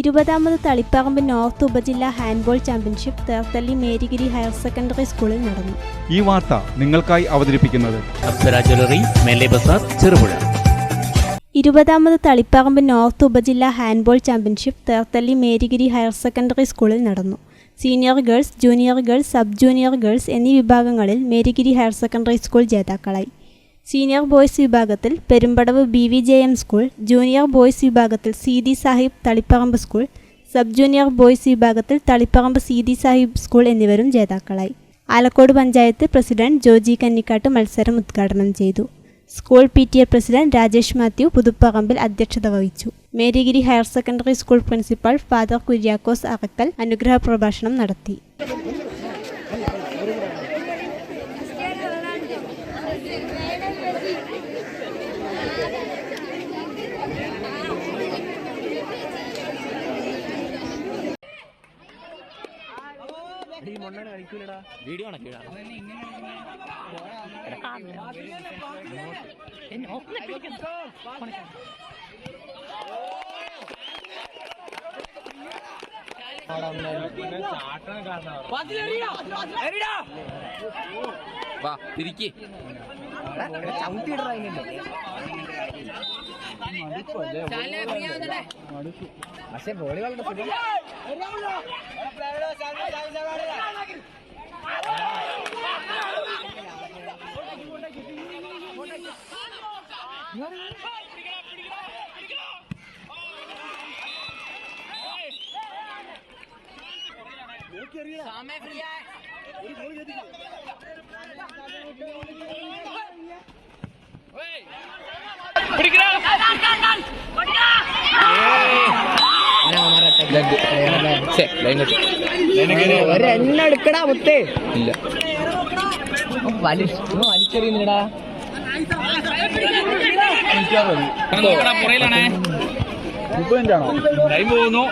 ഇരുപതാമത് Taliparamba north ഉപജില്ലാ handball championship Therthalli Marygiri higher secondary സ്കൂളിൽ നടന്നു. ഈ വാർത്ത നിങ്ങൾക്കായി അവതരിപ്പിക്കുന്നത് അപ്സര ജ്വല്ലറി മേലെ ചെറുപുഴ. ഇരുപതാമത് തളിപ്പറമ്പ് നോർത്ത് ഉപജില്ലാ handball championship Therthally Marygiri higher secondary സ്കൂളിൽ നടന്നു. Senior girls junior girls sub junior girls എന്നീ വിഭാഗങ്ങളിൽ മേരിഗിരി ഹയർ സെക്കൻഡറി സ്കൂൾ ജേതാക്കളായി. സീനിയർ ബോയ്സ് വിഭാഗത്തിൽ Perumpadavu B V J M school junior boys വിഭാഗത്തിൽ Seethi Sahib Taliparamba school sub junior boys വിഭാഗത്തിൽ Taliparamba Seethi Sahib school എന്നിവരും ജേതാക്കളായി. ആലക്കോട് പഞ്ചായത്ത് പ്രസിഡന്റ് ജോജി കന്നിക്കാട്ട് മത്സരം ഉദ്ഘാടനം ചെയ്തു. School P T A president Rajesh Mathew Puthuparambil അധ്യക്ഷത വഹിച്ചു. Marygiri higher secondary school principal father Kuriakose Arakkal അനുഗ്രഹ പ്രഭാഷണം നടത്തി. വീഡിയോ ആണ് കീഴാണ് വാ തിരിക്ക്. പക്ഷെ ബോളി വളരെ സുഖം ഒരെണ്ണ എടുക്കടാ മുത്തേ. ഇല്ല. വലിച്ചെറിയുന്നില്ലടാ. പുറയിലാണേ. ടൈം പോകുന്നു.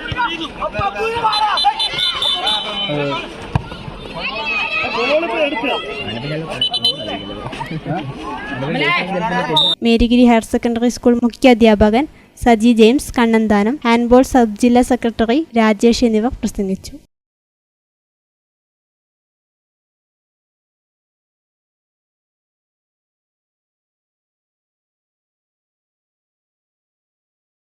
Marygiri higher secondary school മുഖ്യാധ്യാപകൻ Saji James Kannanthanam handball sub ജില്ലാ സെക്രട്ടറി രാജേഷ് എന്നിവർ പ്രസംഗിച്ചു.